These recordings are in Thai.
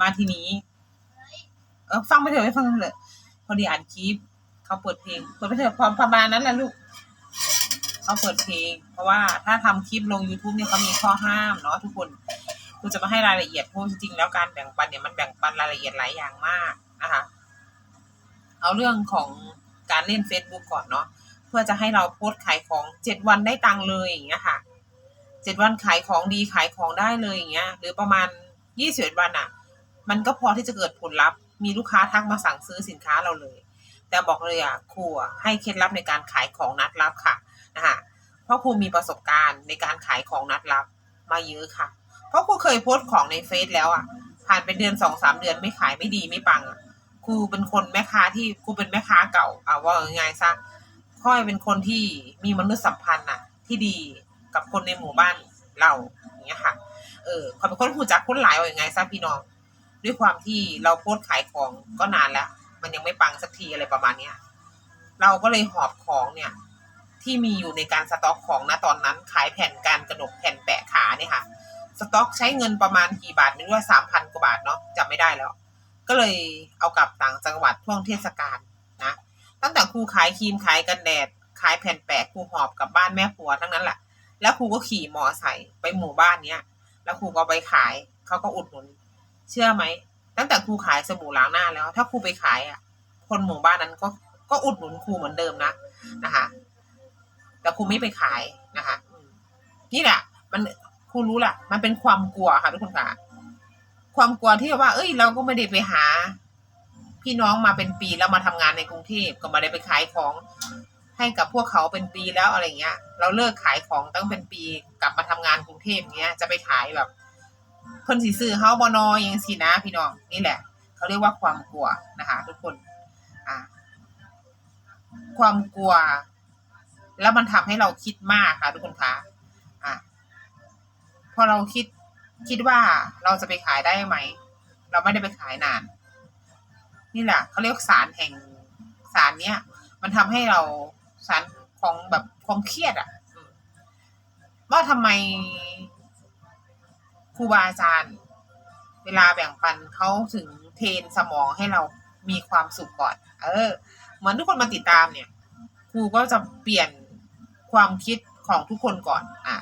มาทีนี้ เออฟังไปเถอะไม่ฟังเถอะพอดีอ่านคลิปเขาเปิดเพลงเปิดไปเถอะพอประมาณนั้นแหละลูกเขาเปิดเพลง เพราะว่าถ้าทำคลิปลง youtube เนี่ยเขามีข้อห้ามเนาะทุกคนกูจะมาให้รายละเอียดเพราะจริงๆแล้วการแบ่งปันเนี่ยมันแบ่งปันรายละเอียดหลายอย่างมากนะคะ เอาเรื่องของการเล่น Facebook ก่อนเนาะเพื่อจะให้เราโพสขายของเจ็ดวันได้ตังค์เลยอย่างเงี้ยค่ะเจ็ดวันขายของดีขายของได้เลยอย่างเงี้ย หรือประมาณยี่สิบวันอะ มันก็พอที่จะเกิดผลลัพธ์ มีลูกค้าทักมาสั่งซื้อสินค้าเราเลย แต่บอกเลยอะครูให้เคล็ดลับในการขายของนัดรับค่ะนะคะเพราะครูมีประสบการณ์ในการขายของนัดรับมาเยอะค่ะ เพราะครูเคยโพสต์ของในเฟซแล้วอะ ผ่านไปเดือนสองสามเดือนไม่ขายไม่ดีไม่ปังอะครูเป็นคนแม่ค้าที่ครูเป็นแม่ค้าเก่าเอาว่าง่ายๆซะค่อยเป็นคนที่มีมนุษยสัมพันธ์น่ะ ที่ดีกับคนในหมู่บ้านเราอย่างเงี้ยค่ะ เออขาเป็นคนหูจักคนหลายว่าอย่างไงซะพี่น้อง ด้วยความที่เราโพสขายของก็นานแล้ว มันยังไม่ปังสักทีอะไรประมาณเนี้ย เราก็เลยหอบของเนี่ย ที่มีอยู่ในการสต็อกของนะตอนนั้น ขายแผ่นการกระหนกแผ่นแปะขาเนี่ยค่ะ สต็อกใช้เงินประมาณกี่บาทไม่รู้ว่าสามพันกว่าบาทเนาะจำไม่ได้แล้ว ก็เลยเอากลับต่างจังหวัดช่วงเทศกาลนะ ตั้งแต่ครูขายครีมขายกันแดดขายแผ่นแปะครูหอบกลับบ้านแม่ผัวทั้งนั้นแหละแล้วครูก็ขี่มอไซค์ไปหมู่บ้านเนี้ย แล้วครูก็ไปขายเขาก็อุดหนุน เชื่อไหมตั้งแต่ครูขายสบู่ล้างหน้าแล้ว ถ้าครูไปขายอะ คนหมู่บ้านนั้นก็ก็อุดหนุนครูเหมือนเดิมนะนะคะ แต่ครูไม่ไปขายนะคะนี่แหละ มันครูรู้แหละมันเป็นความกลัวค่ะทุกคนค่ะ ความกลัวที่ว่า เอ้ย เราก็ไม่ได้ไปหา พี่น้องมาเป็นปีแล้วมาทำงานในกรุงเทพก็ไมาได้ไปขายของให้กับพวกเขาเป็นปีแล้วอะไรเงี้ย เราเลิกขายของตั้งเป็นปีกลับมาทำงานกรุงเทพเงี้ย จะไปขายแบบ เพิ่นสิซื้อเฮาบ่นออยังสินะ พี่น้องนี่แหละ เขาเรียกว่าความกลัวนะคะ ทุกคนอ่าความกลัว แล้วมันทำให้เราคิดมากค่ะ ทุกคนคะอ่าพอเราคิดคิดว่าเราจะไปขายได้ไหม เราไม่ได้ไปขายนาน นี่แหละเขาเรียกสารแห่งสารเนี้ยมันทำให้เราสารของแบบความเครียดอะว่าทำไม ครูบาอาจารย์ เวลาแบ่งปันเขาถึงเทรนสมองให้เรามีความสุขก่อน เออ เหมือนทุกคนมาติดตามเนี่ย ครูก็จะเปลี่ยนความคิดของทุกคนก่อน อะ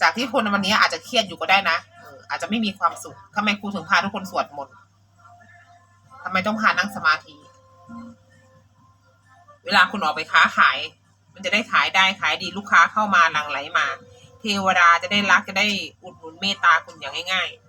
จากที่คนวันนี้อาจจะเครียดอยู่ก็ได้นะเอออาจจะไม่มีความสุขทำไมครูถึงพาทุกคนสวดมนต์ทำไมต้องพานั่งสมาธิ เวลาคุณออกไปค้าขาย มันจะได้ขายได้ขายดีลูกค้าเข้ามาหลั่งไหลมา เทวดาจะได้รักจะได้อุดหนุนเมตตาคุณอย่างง่าย ๆ